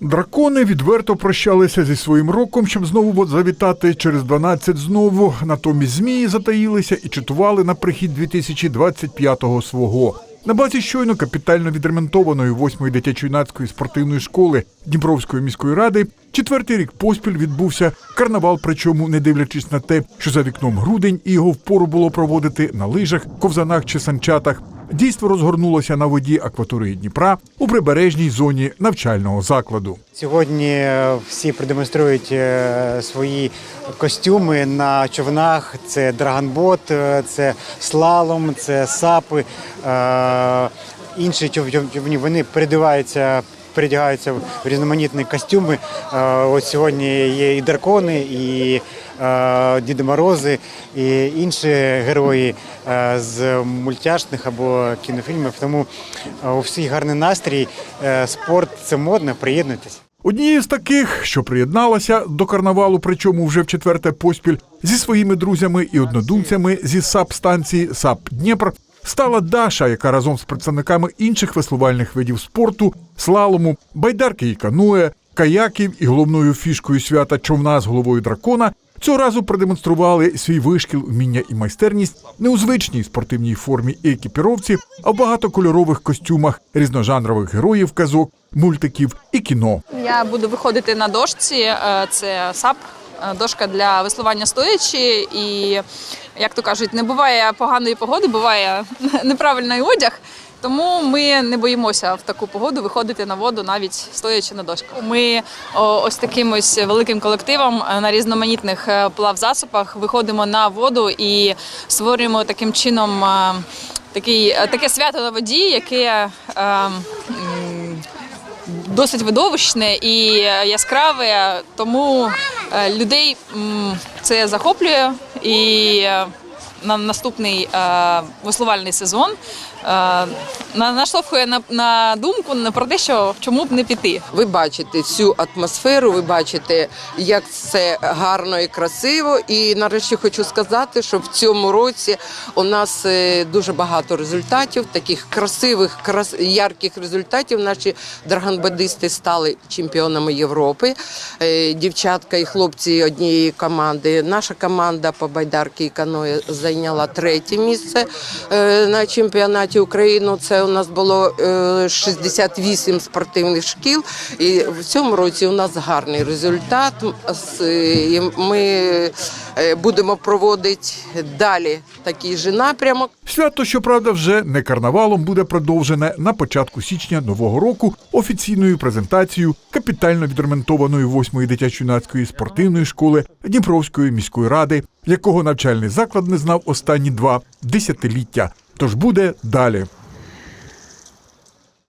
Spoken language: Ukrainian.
Дракони відверто прощалися зі своїм роком, щоб знову завітати через 12 знову. Натомість змії затаїлися і чатували на прихід 2025-го свого. На базі щойно капітально відремонтованої 8-ї дитячо-юнацької спортивної школи Дніпровської міської ради четвертий рік поспіль відбувся карнавал, причому не дивлячись на те, що за вікном грудень і його впору було проводити на лижах, ковзанах чи санчатах. Дійство розгорнулося на воді акваторії Дніпра у прибережній зоні навчального закладу. Сьогодні е, всі продемонструють е, свої костюми на човнах. Це драгонбот, е, це слалом, це сапи. Інші чов- чов- човні вони передиваються. Передягаються в різноманітні костюми. Ось сьогодні є і дракони, і Діди Морози, і інші герої е, з мультяшних або кінофільмів. Тому е, у всіх гарний настрій. Е, Спорт це модно, приєднуйтесь. Однією з таких, що приєдналася до карнавалу, причому вже в четверте поспіль, зі своїми друзями і однодумцями зі САП станції САП Дніпр, стала Даша, яка разом з представниками інших веслувальних видів спорту, слалому, байдарки і кануе, каяків і головною фішкою свята човна з головою дракона. Цього разу продемонстрували свій вишкіл, вміння і майстерність не у звичній спортивній формі і екіпіровці, а в багатокольорових костюмах різножанрових героїв казок, мультиків і кіно. Я буду виходити на дошці. е, Це САП, дошка для веслування стоячи. І, як то кажуть, не буває поганої погоди, буває неправильний одяг. Тому ми не боїмося в таку погоду виходити на воду, навіть стоячи на дошках. Ми ось таким ось великим колективом е, на різноманітних е, плавзасобах виходимо на воду і створюємо таким чином е, такий, е, таке свято на воді, яке е, досить видовищне і яскраве, тому е, людей це захоплює. І е, на наступний висловальний веслувальний сезон е, наштовхує на, на думку про те, що чому б не піти. Ви бачите цю атмосферу, ви бачите, як це гарно і красиво. І нарешті хочу сказати, що в цьому році у нас е, дуже багато результатів, таких красивих, крас... ярких результатів. Наші драгонбадисти стали чемпіонами Європи. Е, Дівчатка і хлопці однієї команди. Наша команда по байдарки і каное зайняла третє місце е, на чемпіонаті України. Це у нас було е, 68 спортивних шкіл. І в цьому році у нас гарний результат. Ми е, будемо проводити далі такий же напрямок. Свято, щоправда, вже не карнавалом буде продовжене на початку січня нового року офіційною презентацією капітально відремонтованої 8-ї дитячо-юнацької спортивної школи Дніпровської міської ради, якого навчальний заклад не знав останні два десятиліття. Тож буде далі.